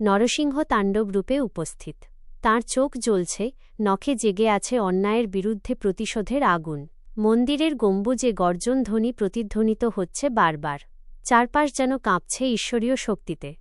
নরসিংহ তাণ্ডব রূপে উপস্থিত। তার চোখ জ্বলছে, নখে জেগে আছে অন্যায়ের বিরুদ্ধে প্রতিশোধের আগুন। মন্দিরের গম্বুজে গর্জন ধ্বনি প্রতিধ্বনিত হচ্ছে বারবার। চারপাশ যেন কাঁপছে ঈশ্বরীয় শক্তিতে।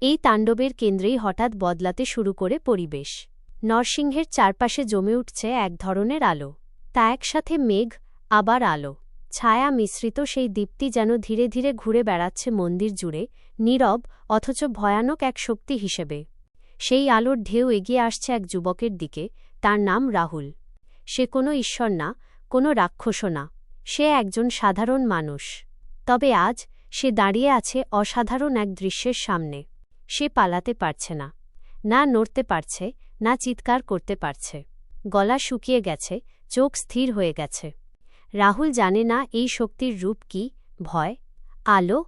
এই তাণ্ডবের কেন্দ্রেই হঠাৎ বদলাতে শুরু করে পরিবেশ। নরসিংহের চারপাশে জমে উঠছে এক ধরনের আলো। তা একসাথে মেঘ, আবার আলো। ছায়া মিশ্রিত সেই দীপ্তি যেন ধীরে ধীরে ঘুরে বেড়াচ্ছে মন্দির জুড়ে, নীরব, অথচ ভয়ানক এক শক্তি হিসেবে। সেই আলোর ঢেউ এগিয়ে আসছে এক যুবকের দিকে, তার নাম রাহুল। সে কোনো ঈশ্বর না, কোনো রাক্ষসও না। সে একজন সাধারণ মানুষ। তবে আজ সে দাঁড়িয়ে আছে অসাধারণ এক দৃশ্যের সামনে। সে পালাতে পারছে না। না নড়তে পারছে, না চিৎকার করতে পারছে। গলা শুকিয়ে গেছে, চোখ স্থির হয়ে গেছে। রাহুল জানে না এই শক্তির রূপ কি, ভয়, আলো,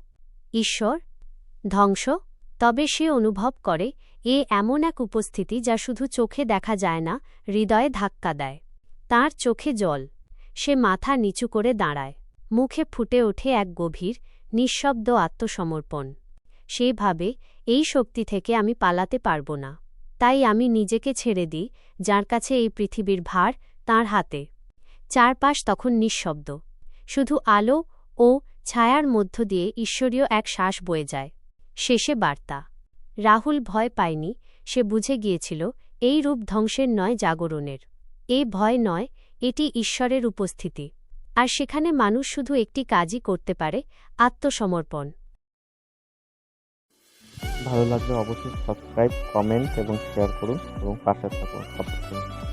ঈশ্বর, ধ্বংস, তবে সে অনুভব করে, এ এমন এক উপস্থিতি যা শুধু চোখে দেখা যায় না, হৃদয়ে ধাক্কা দেয়। তার চোখে জল। সে মাথা নিচু করে দাঁড়ায়। মুখে ফুটে ওঠে এক গভীর, নিঃশব্দ আত্মসমর্পণ। সে ভাবে, এই শক্তি থেকে আমি পালাতে পারব না। তাই আমি নিজেকে ছেড়ে দিই, যার কাছে এই পৃথিবীর ভার তার হাতে। চারপাশ তখন নিঃশব্দ। শুধু আলো ও ছায়ার মধ্য দিয়ে ঈশ্বরীয় এক শ্বাস বয়ে যায়। শেষে বার্তা। রাহুল ভয় পায়নি, সে বুঝে গিয়েছিল, এই রূপ ধ্বংসের নয় জাগরণের। এ ভয় নয়, এটি ঈশ্বরের উপস্থিতি। আর সেখানে মানুষ শুধু একটি কাজই করতে পারে, আত্মসমর্পণ। ভালো লাগলে অবশ্যই সাবস্ক্রাইব কমেন্ট এবং শেয়ার করুন এবং পাশে থাকুন।